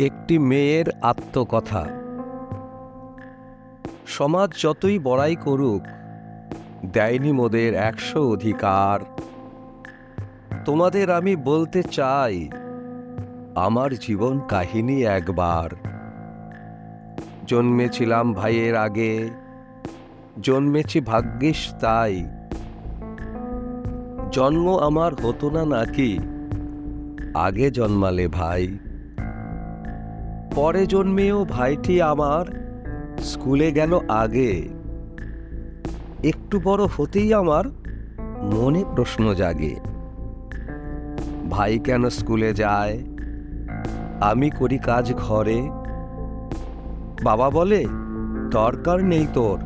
একটি মেয়ের আত্মকথা। সমাজ যতই বড়াই করুক, দেয়নি মোদের একশো অধিকার। তোমাদের আমি বলতে চাই, আমার জীবন কাহিনী একবার। জন্মেছিলাম ভাইয়ের আগে, জন্মেছি ভাগ্যিস তাই। জন্ম আমার হতো না নাকি, আগে জন্মালে ভাই। পরে জন্মেও ভাইটি আমার স্কুলে গেল আগে। একটু বড় হতেই আমার মনে প্রশ্ন জাগে, ভাই কেন স্কুলে যায়? আমি করি কাজ ঘরে। বাবা বলে, দরকার নেই তোর,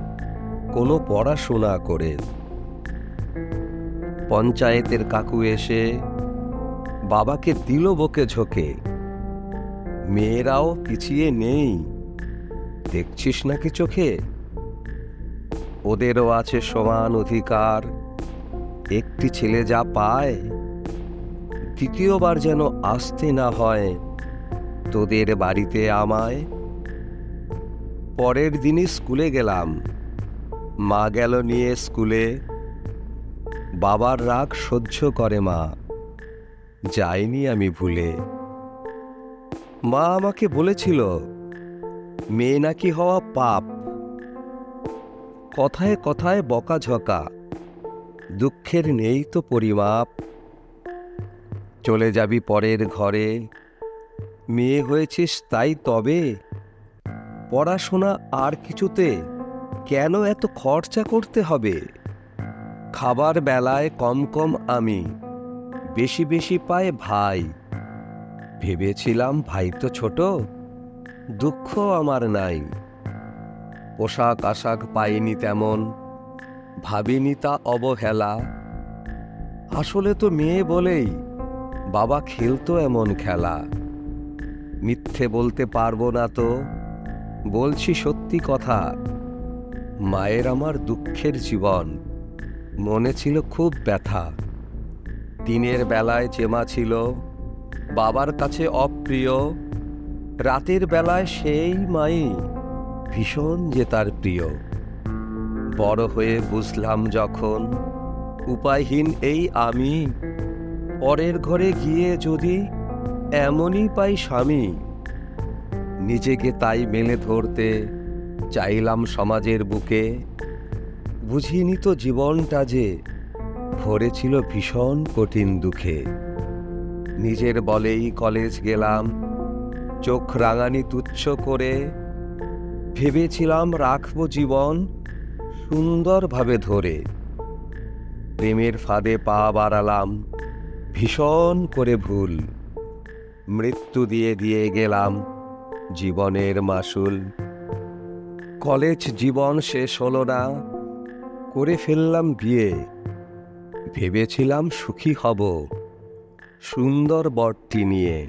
কোনো পড়াশোনা করে। পঞ্চায়েতের কাকু এসে বাবাকে দিল বকে ঝোঁকে। মেয়েরাও পিছিয়ে নেই। দেখছিস নাকি চোখে? ওদেরও আছে সমান অধিকার। একটি ছেলে যা পায়, দ্বিতীয়বার যেন আসতে না হয়। তোদের বাড়িতে আমায়? পরের দিনই স্কুলে গেলাম। মা গেল নিয়ে স্কুলে। বাবার রাগ সহ্য করে মা। যাইনি আমি ভুলে। মা আমাকে বলেছিল, মেয়ে নাকি হওয়া পাপ। কথায় কথায় বকাঝকা। দুঃখের নেই তো পরিমাপ। চলে যাবি পরের ঘরে। মেয়ে হয়েছিস তাই তবে। পড়াশোনা আর কিছুতে কেন এত খরচা করতে হবে? খাবার বেলায় কম কম আমি। বেশি বেশি পায় ভাই। ভেবেছিলাম ভাই তো ছোট, দুঃখ আমার নাই। পোশাক আশাক পাইনি তেমন, ভাবিনি তা অবহেলা। আসলে তো মেয়ে বলেই বাবা খেলতো এমন খেলা। মিথ্যে বলতে পারব না তো, বলছি সত্যি কথা। মায়ের আমার দুঃখের জীবন, মনে ছিল খুব ব্যথা। দিনের বেলায় চেমা ছিল বাবার কাছে অপ্রিয়। রাতের বেলায় সেই মাই ভীষণ যে তার প্রিয়। বড় হয়ে বুঝলাম যখন উপায়হীন এই আমি পরের ঘরে গিয়ে যদি এমনই পাই স্বামী, নিজেকে তাই মেলে ধরতে চাইলাম সমাজের বুকে। বুঝিনি তো জীবনটা যে ভরেছিল ভীষণ কঠিন দুঃখে। নিজের বলেই কলেজ গেলাম। চোখ রাঙানি তুচ্ছ করে ভেবেছিলাম রাখব জীবন সুন্দরভাবে ধরে। প্রেমের ফাঁদে পা বাড়ালাম, ভীষণ করে ভুল। মৃত্যু দিয়ে দিয়ে গেলাম, জীবনের মাসুল। কলেজ জীবন শেষ হলো না, করে ফেললাম বিয়ে। ভেবেছিলাম সুখী হব। সুন্দর বরটি নিয়ে।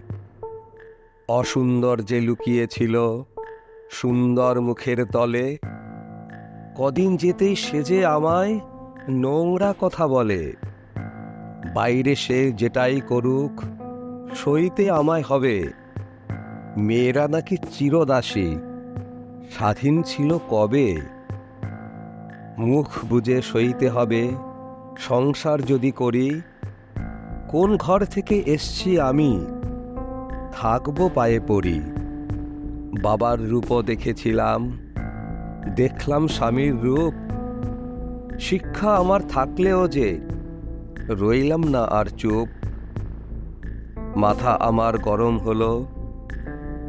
অসুন্দর যে লুকিয়েছিল, সুন্দর মুখের তলে। কদিন যেতেই সেজে আমায় নোংরা কথা বলে। বাইরে সে যেটাই করুক, সইতে আমায় হবে। মেয়েরা নাকি চিরদাসী, স্বাধীন ছিল কবে? মুখ বুঝে সইতে হবে, সংসার যদি করি কোন ঘর থেকে এসছি আমি? থাকব পায়ে পড়ি। বাবার রূপও দেখেছিলাম। দেখলাম স্বামীর রূপ। শিক্ষা আমার থাকলেও যে, রইলাম না আর চুপ। মাথা আমার গরম হলো।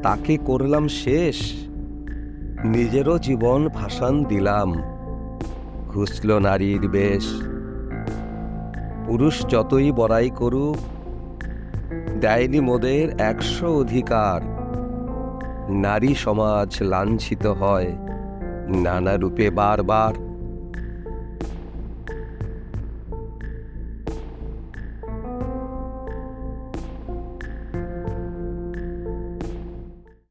তাকে করলাম শেষ। নিজেরও জীবন ভাসান দিলাম। ঘুষল নারীর বেশ। পুরুষ যতই বড়াই করুক, দেয়নি মোদের একশো অধিকার। নারী সমাজ লাঞ্ছিত হয় নানা রূপে বারবার।